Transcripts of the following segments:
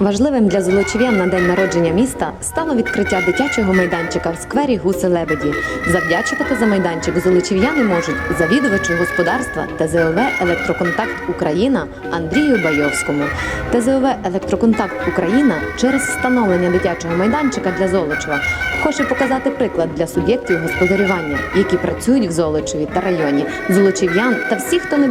Важливим для золочів'ян на день народження міста стало відкриття дитячого майданчика в сквері Гуси Лебеді. Завдячувати за майданчик золочів'яни можуть завідувачу господарства ТЗОВ Електроконтакт Україна Андрію Байовському. ТЗОВ Електроконтакт Україна через встановлення дитячого майданчика для Золочева хоче показати приклад для суб'єктів господарювання, які працюють в Золочеві та районі, золочів'ян та всіх, хто не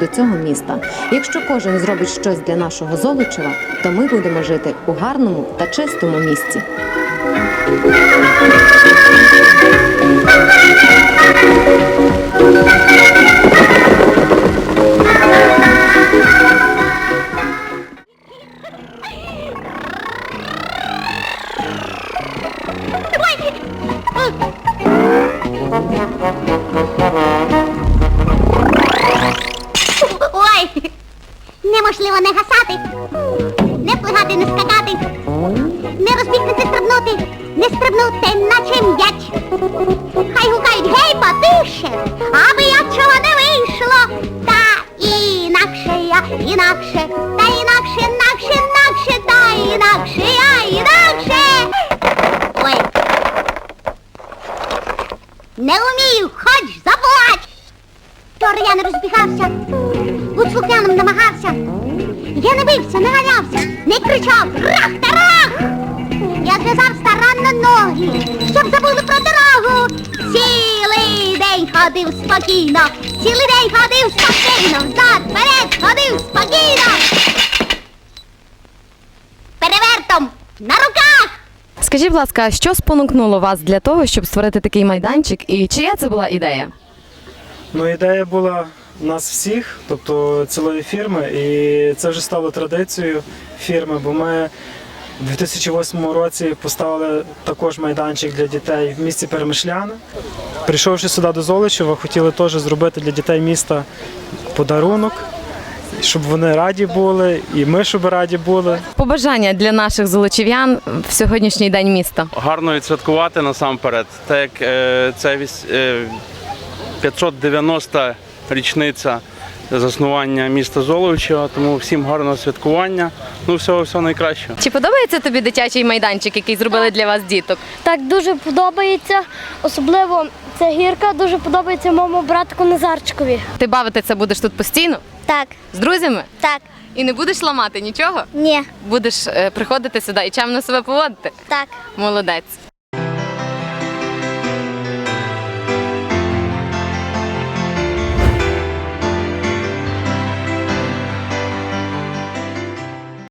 до цього міста. Якщо кожен зробить щось для нашого Золочева, то ми будемо жити у гарному та чистому місті. Ой! Неможливо не гасати, не плигати, не скакати, не розбігти, не стрибнути, не стрибнути, наче м'яч. Хай гукають гей, потише, аби я чого не вийшло. Та інакше я, інакше, та інакше, інакше, інакше, та інакше я, інакше. Ой. Не вмію, хоч заплач. Вчора я не розбігався, будь слухняним намагався. Я не бився, не ганявся, не кричав рах та рах. Я зв'язав старанно ноги, щоб забули про дорогу. Цілий день ходив спокійно, цілий день ходив спокійно, взад, вперед ходив спокійно. Перевертом на руках. Скажіть, будь ласка, що спонукнуло вас для того, щоб створити такий майданчик, і чия це була ідея? Ну, ідея була нас всіх, тобто цілої фірми, і це вже стало традицією фірми, бо ми у 2008 році поставили також майданчик для дітей в місті Перемишляни. Прийшовши сюди до Золочева, хотіли теж зробити для дітей міста подарунок, щоб вони раді були, і ми щоб раді були. Побажання для наших золочів'ян в сьогоднішній день міста. гарно відсвяткувати насамперед, так як е, це віс- е, 590 річниця заснування міста Золочева, тому всім гарного святкування. Ну, всього всього найкращого. Чи подобається тобі дитячий майданчик, який зробили для вас діток? Так дуже подобається. Особливо ця гірка дуже подобається моєму братку Назарчикові. Ти бавитися будеш тут постійно Так, з друзями так, і не будеш ламати нічого? ні, Будеш е, приходити сюди і чемно себе поводити. так. Молодець.